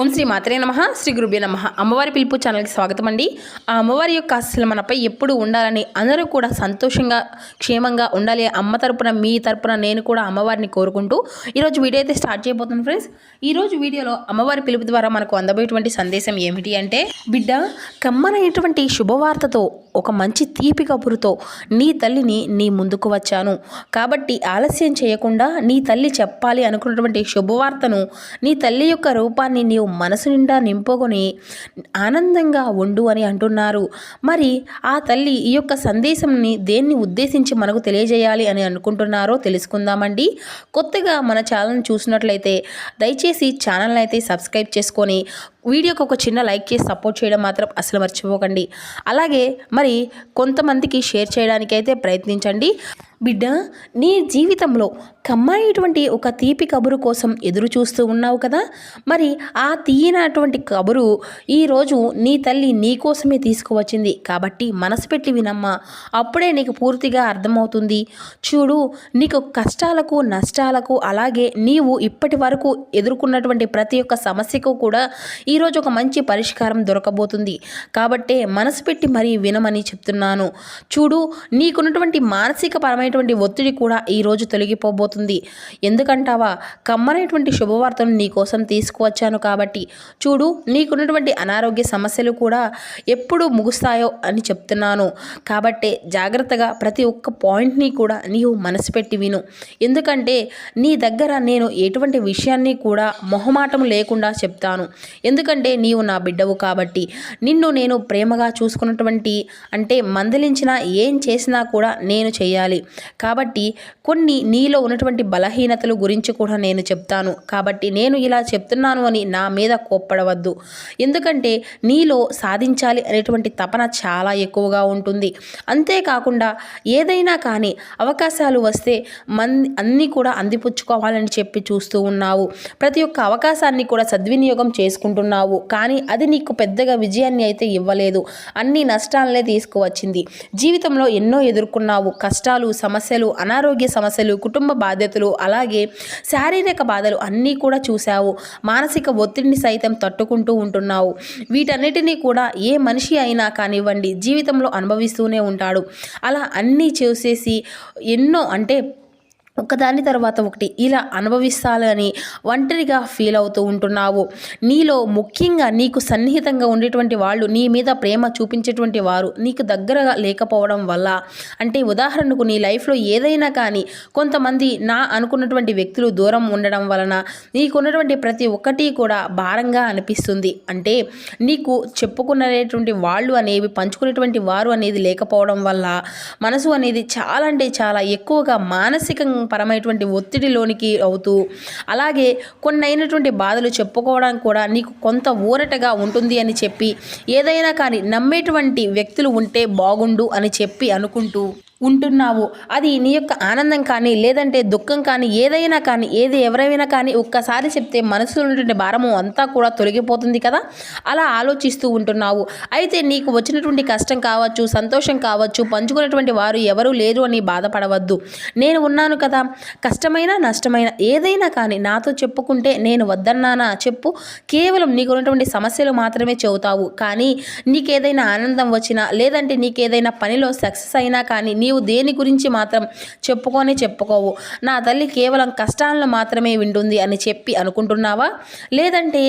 ఓం శ్రీ మాత్రే నమ శ్రీ గురుభ్య నమ. అమ్మవారి పిలుపు ఛానల్కి స్వాగతం అండి ఆ అమ్మవారి యొక్క అసలు మనపై ఎప్పుడు ఉండాలని అందరూ కూడా సంతోషంగా క్షేమంగా ఉండాలి. అమ్మ తరపున మీ తరపున నేను కూడా అమ్మవారిని కోరుకుంటూ ఈరోజు వీడియో అయితే స్టార్ట్ చేయబోతున్నాను ఫ్రెండ్స్. ఈరోజు వీడియోలో అమ్మవారి పిలుపు ద్వారా మనకు అందబోయేటువంటి సందేశం ఏమిటి అంటే బిడ్డ కమ్మనైనటువంటి శుభవార్తతో ఒక మంచి తీపి కబురుతో నీ తల్లిని నీ ముందుకు వచ్చాను. కాబట్టి ఆలస్యం చేయకుండా నీ తల్లి చెప్పాలి అనుకున్నటువంటి శుభవార్తను నీ తల్లి యొక్క రూపాన్ని నీవు మనసు నిండా నింపుకొని ఆనందంగా ఉండు అని అంటున్నారు. మరి ఆ తల్లి ఈ యొక్క సందేశంని దేన్ని ఉద్దేశించి మనకు తెలియజేయాలి అని అనుకుంటున్నారో తెలుసుకుందామండి. కొత్తగా మన ఛానల్ చూసినట్లయితే దయచేసి ఛానల్ అయితే సబ్స్క్రైబ్ చేసుకొని వీడియోకి ఒక చిన్న లైక్ చేసి సపోర్ట్ చేయడం మాత్రం అసలు మర్చిపోకండి. అలాగే మరి కొంతమందికి షేర్ చేయడానికైతే ప్రయత్నించండి. బిడ్డ నీ జీవితంలో కమ్మాయిటువంటి ఒక తీపి కబురు కోసం ఎదురు చూస్తూ ఉన్నావు కదా? మరి ఆ తీయనటువంటి కబురు ఈరోజు నీ తల్లి నీ కోసమే తీసుకువచ్చింది. కాబట్టి మనసు పెట్టి వినమ్మా. అప్పుడే నీకు పూర్తిగా అర్థమవుతుంది. చూడు నీకు కష్టాలకు నష్టాలకు అలాగే నీవు ఇప్పటి వరకు ఎదుర్కొన్నటువంటి ప్రతి ఒక్క సమస్యకు కూడా ఈరోజు ఒక మంచి పరిష్కారం దొరకబోతుంది. కాబట్టే మనసు పెట్టి మరీ వినమని చెప్తున్నాను. చూడు నీకున్నటువంటి మానసిక అనేటువంటి ఒత్తిడి కూడా ఈరోజు తొలగిపోబోతుంది. ఎందుకంటావా? కమ్మనైనటువంటి శుభవార్తను నీ కోసం తీసుకువచ్చాను కాబట్టి చూడు నీకున్నటువంటి అనారోగ్య సమస్యలు కూడా ఎప్పుడు ముగుస్తాయో అని చెప్తున్నాను. కాబట్టే జాగ్రత్తగా ప్రతి ఒక్క పాయింట్ని కూడా నీవు మనసు పెట్టి విను. ఎందుకంటే నీ దగ్గర నేను ఎటువంటి విషయాన్ని కూడా మొహమాటం లేకుండా చెప్తాను. ఎందుకంటే నీవు నా బిడ్డవు కాబట్టి నిన్ను నేను ప్రేమగా చూసుకున్నటువంటి అంటే మందలించినా ఏం చేసినా కూడా నేను చేయాలి. కాబట్టి కొన్ని నీలో ఉన్నటువంటి బలహీనతలు గురించి కూడా నేను చెప్తాను. కాబట్టి నేను ఇలా చెప్తున్నాను అని నా మీద కోప్పడవద్దు. ఎందుకంటే నీలో సాధించాలి అనేటువంటి తపన చాలా ఎక్కువగా ఉంటుంది. అంతేకాకుండా ఏదైనా కానీ అవకాశాలు వస్తే మన్ అన్నీ కూడా అందిపుచ్చుకోవాలని చెప్పి చూస్తూ ఉన్నావు. ప్రతి ఒక్క అవకాశాన్ని కూడా సద్వినియోగం చేసుకుంటున్నావు. కానీ అది నీకు పెద్దగా విజయాన్ని అయితే ఇవ్వలేదు. అన్ని నష్టాలనే తీసుకువచ్చింది. జీవితంలో ఎన్నో ఎదుర్కొన్నావు. కష్టాలు సమస్యలు అనారోగ్య సమస్యలు కుటుంబ బాధ్యతలు అలాగే శారీరక బాధలు అన్నీ కూడా చూశావు. మానసిక ఒత్తిడిని సైతం తట్టుకుంటూ ఉంటున్నావు. వీటన్నిటినీ కూడా ఏ మనిషి అయినా కానివ్వండి జీవితంలో అనుభవిస్తూనే ఉంటాడు. అలా అన్నీ చూసేసి ఎన్నో అంటే ఒకదాని తర్వాత ఒకటి. ఇలా అనుభవిస్తాలని ఒంటరిగా ఫీల్ అవుతూ ఉంటున్నావు. నీలో ముఖ్యంగా నీకు సన్నిహితంగా ఉండేటువంటి వాళ్ళు నీ మీద ప్రేమ చూపించేటువంటి వారు నీకు దగ్గరగా లేకపోవడం వల్ల. అంటే ఉదాహరణకు నీ లైఫ్లో ఏదైనా కానీ కొంతమంది నా అనుకున్నటువంటి వ్యక్తులు దూరం ఉండడం వలన నీకున్నటువంటి ప్రతి ఒక్కటి కూడా భారంగా అనిపిస్తుంది. అంటే నీకు చెప్పుకునేటువంటి వాళ్ళు అనేవి పంచుకునేటువంటి వారు అనేది లేకపోవడం వల్ల మనసు అనేది చాలా అంటే చాలా ఎక్కువగా మానసికంగా పరమైనటువంటి ఒత్తిడిలోనికి అవుతూ అలాగే కొన్ని అయినటువంటి బాధలు చెప్పుకోవడానికి కూడా నీకు కొంత ఊరటగా ఉంటుంది అని చెప్పి ఏదైనా కానీ నమ్మేటువంటి వ్యక్తులు ఉంటే బాగుండు అని చెప్పి అనుకుంటూ ఉంటున్నావు. అది నీ యొక్క ఆనందం కానీ లేదంటే దుఃఖం కానీ ఏదైనా కానీ ఏది ఎవరైనా కానీ ఒక్కసారి చెప్తే మనసులో ఉన్నటువంటి భారము అంతా కూడా తొలగిపోతుంది కదా? అలా ఆలోచిస్తూ ఉంటున్నావు. అయితే నీకు వచ్చినటువంటి కష్టం కావచ్చు సంతోషం కావచ్చు పంచుకున్నటువంటి వారు ఎవరు లేరు అని బాధపడవద్దు. నేను ఉన్నాను కదా. కష్టమైన నష్టమైన ఏదైనా కానీ నాతో చెప్పుకుంటే నేను వద్దన్నానా? చెప్పు. కేవలం నీకు ఉన్నటువంటి సమస్యలు మాత్రమే చెబుతావు. కానీ నీకేదైనా ఆనందం వచ్చినా లేదంటే నీకేదైనా పనిలో సక్సెస్ అయినా కానీ నీ నీవు దేని గురించి మాత్రం చెప్పుకొని చెప్పుకోవు. నా తల్లి కేవలం కష్టాలను మాత్రమే వింటుంది అని చెప్పి అనుకుంటున్నావా? లేదంటే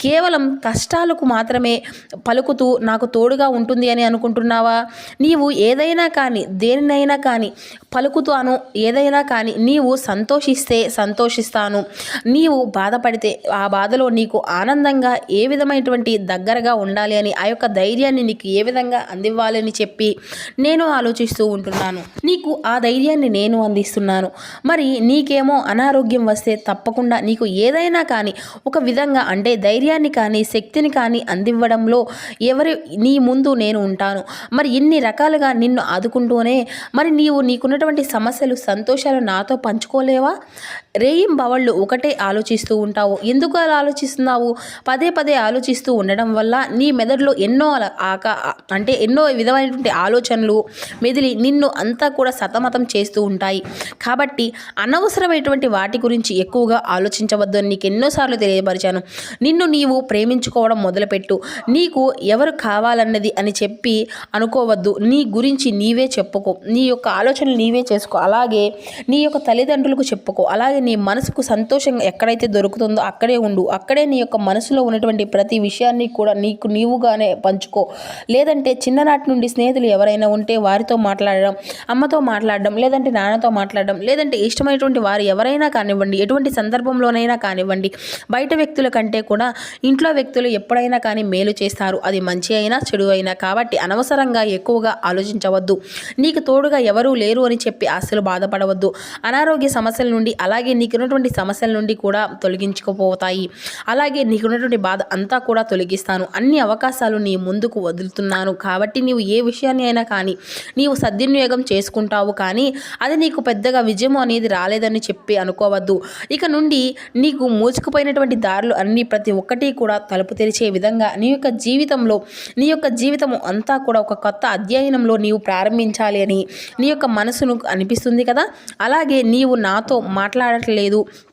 కేవలం కష్టాలకు మాత్రమే పలుకుతూ నాకు తోడుగా ఉంటుంది అని అనుకుంటున్నావా? నీవు ఏదైనా కానీ దేనినైనా కానీ పలుకుతాను. ఏదైనా కానీ నీవు సంతోషిస్తే సంతోషిస్తాను. నీవు బాధపడితే ఆ బాధలో నీకు ఆనందంగా ఏ విధమైనటువంటి దగ్గరగా ఉండాలి అని ఆ యొక్క ధైర్యాన్ని నీకు ఏ విధంగా అందివ్వాలని చెప్పి నేను ఆలోచిస్తూ ఉంటున్నాను. నీకు ఆ ధైర్యాన్ని నేను అందిస్తున్నాను. మరి నీకేమో అనారోగ్యం వస్తే తప్పకుండా నీకు ఏదైనా కానీ ఒక విధంగా అంటే ధైర్యాన్ని కానీ శక్తిని కానీ అందివ్వడంలో ఎవరి నీ ముందు నేను ఉంటాను. మరి ఇన్ని రకాలుగా నిన్ను ఆదుకుంటూనే మరి నీవు నీకున్నటువంటి సమస్యలు సంతోషాలు నాతో పంచుకోలేవా? రేయింబవళ్ళు ఒకటే ఆలోచిస్తూ ఉంటావు. ఎందుకు అలా ఆలోచిస్తున్నావు? పదే పదే ఆలోచిస్తూ ఉండడం వల్ల నీ మెదడులో ఎన్నో ఆక అంటే ఎన్నో విధమైనటువంటి ఆలోచనలు మెదిలి నిన్ను అంతా కూడా సతమతం చేస్తూ ఉంటాయి. కాబట్టి అనవసరమైనటువంటి వాటి గురించి ఎక్కువగా ఆలోచించవద్దు అని నీకు ఎన్నోసార్లు తెలియపరిచాను. నిన్ను నీవు ప్రేమించుకోవడం మొదలుపెట్టు. నీకు ఎవరు కావాలన్నది అని చెప్పి అనుకోవద్దు. నీ గురించి నీవే చెప్పుకో. నీ యొక్క ఆలోచనలు నీవే చేసుకో. అలాగే నీ యొక్క తల్లిదండ్రులకు చెప్పుకో. అలాగే నీ మనసుకు సంతోషంగా ఎక్కడైతే దొరుకుతుందో అక్కడే ఉండు. అక్కడే నీ యొక్క మనసులో ఉన్నటువంటి ప్రతి విషయాన్ని కూడా నీకు నీవుగానే పంచుకో. లేదంటే చిన్ననాటి నుండి స్నేహితులు ఎవరైనా ఉంటే వారితో మాట్లాడడం అమ్మతో మాట్లాడడం లేదంటే నాన్నతో మాట్లాడడం లేదంటే ఇష్టమైనటువంటి వారు ఎవరైనా కానివ్వండి ఎటువంటి సందర్భంలోనైనా కానివ్వండి బయట వ్యక్తుల కంటే కూడా ఇంట్లో వ్యక్తులు ఎప్పుడైనా కానీ మేలు చేస్తారు. అది మంచి అయినా చెడు అయినా. కాబట్టి అనవసరంగా ఎక్కువగా ఆలోచించవద్దు. నీకు తోడుగా ఎవరూ లేరు అని చెప్పి అసలు బాధపడవద్దు. అనారోగ్య సమస్యల నుండి అలాగే నీకున్నటువంటి సమస్యల నుండి కూడా తొలగించుకుపోతాయి. అలాగే నీకున్నటువంటి బాధ అంతా కూడా తొలగిస్తాను. అన్ని అవకాశాలు నీ ముందుకు వదులుతున్నాను. కాబట్టి నీవు ఏ విషయాన్ని అయినా కానీ నీవు సద్వినియోగం చేసుకుంటావు కానీ అది నీకు పెద్దగా విజయం అనేది రాలేదని చెప్పి అనుకోవద్దు. ఇక నుండి నీకు మూసుకుపోయినటువంటి దారులు అన్నీ ప్రతి ఒక్కటి కూడా తలుపు తెరిచే విధంగా నీ యొక్క జీవితంలో నీ యొక్క జీవితం అంతా కూడా ఒక కొత్త అధ్యయనంలో నీవు ప్రారంభించాలి అని నీ యొక్క మనసును అనిపిస్తుంది కదా? అలాగే నీవు నాతో మాట్లాడ Charles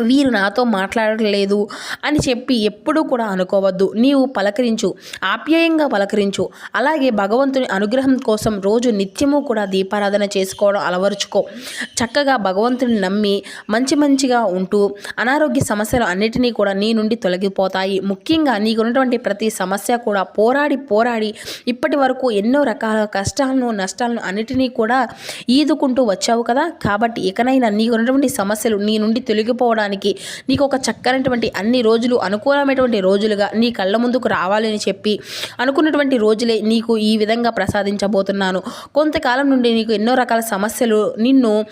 వీరు నాతో మాట్లాడలేదు అని చెప్పి ఎప్పుడూ కూడా అనుకోవద్దు. నీవు పలకరించు ఆప్యాయంగా పలకరించు. అలాగే భగవంతుని అనుగ్రహం కోసం రోజు నిత్యము కూడా దీపారాధన చేసుకోవడం అలవరుచుకో. చక్కగా భగవంతుని నమ్మి మంచి మంచిగా ఉంటూ అనారోగ్య సమస్యలు అన్నిటినీ కూడా నీ నుండి తొలగిపోతాయి. ముఖ్యంగా నీకున్నటువంటి ప్రతి సమస్య కూడా పోరాడి పోరాడి ఇప్పటి వరకు ఎన్నో రకాల కష్టాలను నష్టాలను అన్నిటినీ కూడా ఈదుకుంటూ వచ్చావు కదా. కాబట్టి ఇకనైనా నీకున్నటువంటి సమస్యలు నీ నుండి తొలగిపోవడానికి నీకు ఒక చక్కనటువంటి అన్ని రోజులు అనుకూలమైనటువంటి రోజులుగా నీ కళ్ళ ముందుకు రావాలని చెప్పి అనుకున్నటువంటి రోజులే నీకు ఈ విధంగా ప్రసాదించబోతున్నాను. కొంతకాలం నుండి నీకు ఎన్నో రకాల సమస్యలు నిన్ను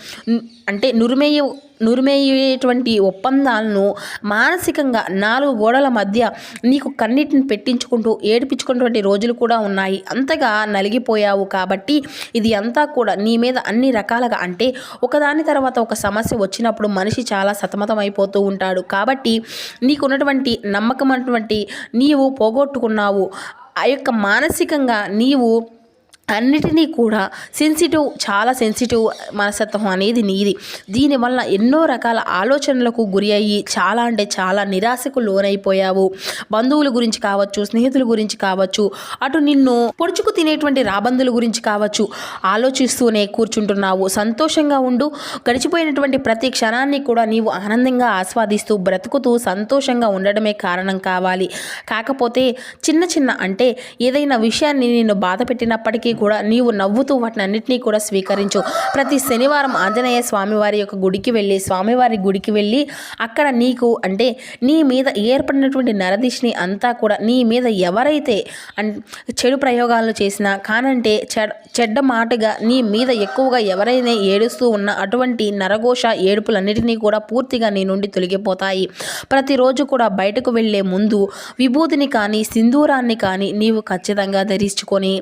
అంటే నురిమేయ నురిమేయేటువంటి ఒప్పందాలను మానసికంగా నాలుగు గోడల మధ్య నీకు కన్నిటిని పెట్టించుకుంటూ ఏడిపించుకున్నటువంటి రోజులు కూడా ఉన్నాయి. అంతగా నలిగిపోయావు కాబట్టి ఇది అంతా కూడా నీ మీద అన్ని రకాలుగా అంటే ఒకదాని తర్వాత ఒక సమస్య వచ్చినప్పుడు మనిషి చాలా సతమతం అయిపోతూ ఉంటాడు. కాబట్టి నీకున్నటువంటి నమ్మకం అటువంటి నీవు పోగొట్టుకున్నావు. ఆ యొక్క మానసికంగా నీవు అన్నిటినీ కూడా సెన్సిటివ్ చాలా సెన్సిటివ్ మనస్తత్వం అనేది నీది. దీనివల్ల ఎన్నో రకాల ఆలోచనలకు గురి అయ్యి చాలా అంటే చాలా నిరాశకు లోనైపోయావు. బంధువుల గురించి కావచ్చు స్నేహితుల గురించి కావచ్చు అటు నిన్ను పొడుచుకు తినేటువంటి రాబందుల గురించి కావచ్చు ఆలోచిస్తూనే కూర్చుంటున్నావు. సంతోషంగా ఉండు. గడిచిపోయినటువంటి ప్రతి క్షణాన్ని కూడా నీవు ఆనందంగా ఆస్వాదిస్తూ బ్రతుకుతూ సంతోషంగా ఉండడమే కారణం కావాలి. కాకపోతే చిన్న చిన్న అంటే ఏదైనా విషయాన్ని నేను బాధ పెట్టినప్పటికీ కూడా నీవు నవ్వుతూ వాటిని అన్నింటినీ కూడా స్వీకరించు. ప్రతి శనివారం ఆంజనేయ స్వామివారి యొక్క గుడికి వెళ్ళి స్వామివారి గుడికి వెళ్ళి అక్కడ నీకు అంటే నీ మీద ఏర్పడినటువంటి నరదిష్ని అంతా కూడా నీ మీద ఎవరైతే అన్ చెడు ప్రయోగాలు చేసినా కానంటే చెడ్ చెడ్డ మాటగా నీ మీద ఎక్కువగా ఎవరైనా ఏడుస్తూ ఉన్న అటువంటి నరఘోష ఏడుపులన్నిటినీ కూడా పూర్తిగా నీ నుండి తొలగిపోతాయి. ప్రతిరోజు కూడా బయటకు వెళ్ళే ముందు విభూతిని కానీ సింధూరాన్ని కానీ నీవు ఖచ్చితంగా ధరించుకొని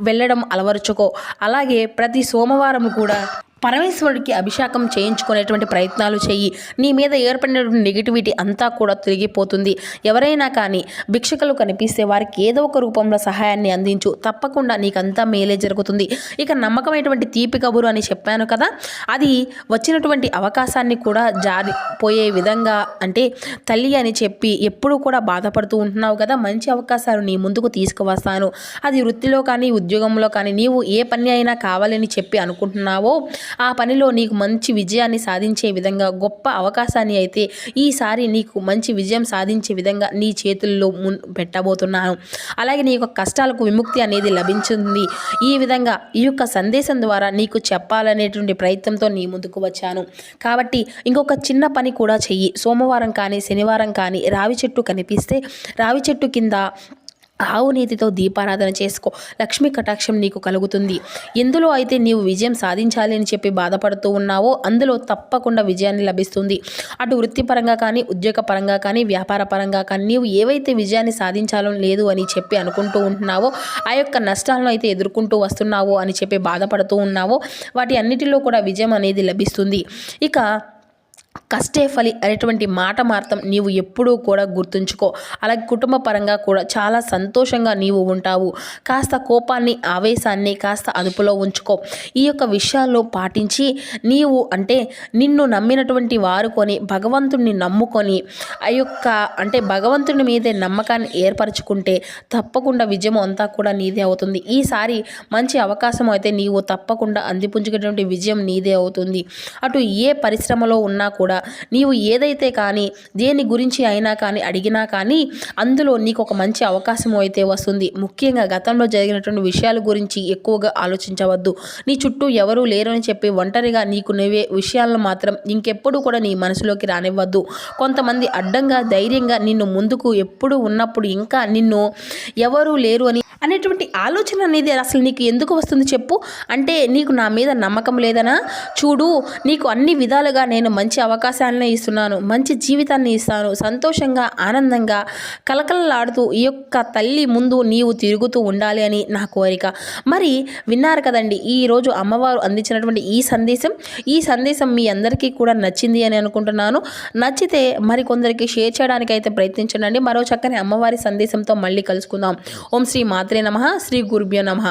వెళ్ళడం అలవరుచుకో. అలాగే ప్రతి సోమవారం కూడా పరమేశ్వరుడికి అభిషేకం చేయించుకునేటువంటి ప్రయత్నాలు చెయ్యి నీ మీద ఏర్పడినటువంటి నెగిటివిటీ అంతా కూడా తొలగిపోతుంది ఎవరైనా కానీ భిక్షకులు కనిపిస్తే వారికి ఏదో ఒక రూపంలో సహాయాన్ని అందించు. తప్పకుండా నీకంతా మేలే జరుగుతుంది. ఇక నమ్మకమైనటువంటి తీపి కబురు అని చెప్పాను కదా అది వచ్చినటువంటి అవకాశాన్ని కూడా జారిపోయే విధంగా అంటే తల్లి అని చెప్పి ఎప్పుడూ కూడా బాధపడుతూ ఉంటున్నావు కదా మంచి అవకాశాలు నీ ముందుకు తీసుకువస్తాను. అది వృత్తిలో కానీ ఉద్యోగంలో కానీ నీవు ఏ పని అయినా కావాలని చెప్పి అనుకుంటున్నావో ఆ పనిలో నీకు మంచి విజయాన్ని సాధించే విధంగా గొప్ప అవకాశాన్ని అయితే ఈసారి నీకు మంచి విజయం సాధించే విధంగా నీ చేతుల్లో మున్ పెట్టబోతున్నాను. అలాగే నీ యొక్క కష్టాలకు విముక్తి అనేది లభించింది. ఈ విధంగా ఈ యొక్క సందేశం ద్వారా నీకు చెప్పాలనేటువంటి ప్రయత్నంతో నీ ముందుకు వచ్చాను. కాబట్టి ఇంకొక చిన్న పని కూడా చెయ్యి. సోమవారం కానీ శనివారం కానీ రావి చెట్టు కనిపిస్తే రావి చెట్టు కింద ఆవు నీతితో దీపారాధన చేసుకో. లక్ష్మీ కటాక్షం నీకు కలుగుతుంది. ఎందులో అయితే నీవు విజయం సాధించాలి అని చెప్పి బాధపడుతూ ఉన్నావో అందులో తప్పకుండా విజయాన్ని లభిస్తుంది. అటు వృత్తిపరంగా కానీ ఉద్యోగపరంగా కానీ వ్యాపార పరంగా కానీ నీవు ఏవైతే విజయాన్ని సాధించాలో లేదు అని చెప్పి అనుకుంటూ ఉంటున్నావో ఆ యొక్క నష్టాలను అయితే ఎదుర్కొంటూ వస్తున్నావో అని చెప్పి బాధపడుతూ ఉన్నావో వాటి అన్నిటిలో కూడా విజయం అనేది లభిస్తుంది. ఇక కష్టే ఫలి అనేటువంటి మాట మాత్రం నీవు ఎప్పుడూ కూడా గుర్తుంచుకో. అలాగే కుటుంబ పరంగా కూడా చాలా సంతోషంగా నీవు ఉంటావు. కాస్త కోపాన్ని ఆవేశాన్ని కాస్త అదుపులో ఉంచుకో. ఈ యొక్క విషయాల్లో పాటించి నీవు అంటే నిన్ను నమ్మినటువంటి వారు కొని భగవంతుణ్ణి నమ్ముకొని ఆ యొక్క అంటే భగవంతుని మీదే నమ్మకాన్ని ఏర్పరచుకుంటే తప్పకుండా విజయం అంతా కూడా నీదే అవుతుంది. ఈసారి మంచి అవకాశం అయితే నీవు తప్పకుండా అందిపుంచుకునేటువంటి విజయం నీదే అవుతుంది. అటు ఏ పరిశ్రమలో ఉన్నా కూడా నీవు ఏదైతే కానీ దేని గురించి అయినా కానీ అడిగినా కానీ అందులో నీకు ఒక మంచి అవకాశం అయితే వస్తుంది. ముఖ్యంగా గతంలో జరిగినటువంటి విషయాల గురించి ఎక్కువగా ఆలోచించవద్దు. నీ చుట్టూ ఎవరూ లేరు అని చెప్పి ఒంటరిగా నీకు నువ్వే విషయాలను మాత్రం ఇంకెప్పుడు కూడా నీ మనసులోకి రానివ్వద్దు. కొంతమంది అడ్డంగా ధైర్యంగా నిన్ను ముందుకు ఎప్పుడు ఉన్నప్పుడు ఇంకా నిన్ను ఎవరూ లేరు అని అనేటువంటి ఆలోచన అనేది అసలు నీకు ఎందుకు వస్తుంది చెప్పు? అంటే నీకు నా మీద నమ్మకం లేదనా? చూడు నీకు అన్ని విధాలుగా నేను మంచి అవకాశం అవకాశాలను ఇస్తున్నాను. మంచి జీవితాన్ని ఇస్తాను. సంతోషంగా ఆనందంగా కలకలలాడుతూ ఈ యొక్క తల్లి ముందు నీవు తిరుగుతూ ఉండాలి అని నా కోరిక. మరి విన్నారు కదండి ఈరోజు అమ్మవారు అందించినటువంటి ఈ సందేశం. ఈ సందేశం మీ అందరికీ కూడా నచ్చింది అని అనుకుంటున్నాను. నచ్చితే మరి కొందరికి షేర్ చేయడానికి అయితే ప్రయత్నించండి మరో చక్కని అమ్మవారి సందేశంతో మళ్ళీ కలుసుకుందాం. ఓం శ్రీ మాత్రే నమ. శ్రీ గురుభ్యో నమ.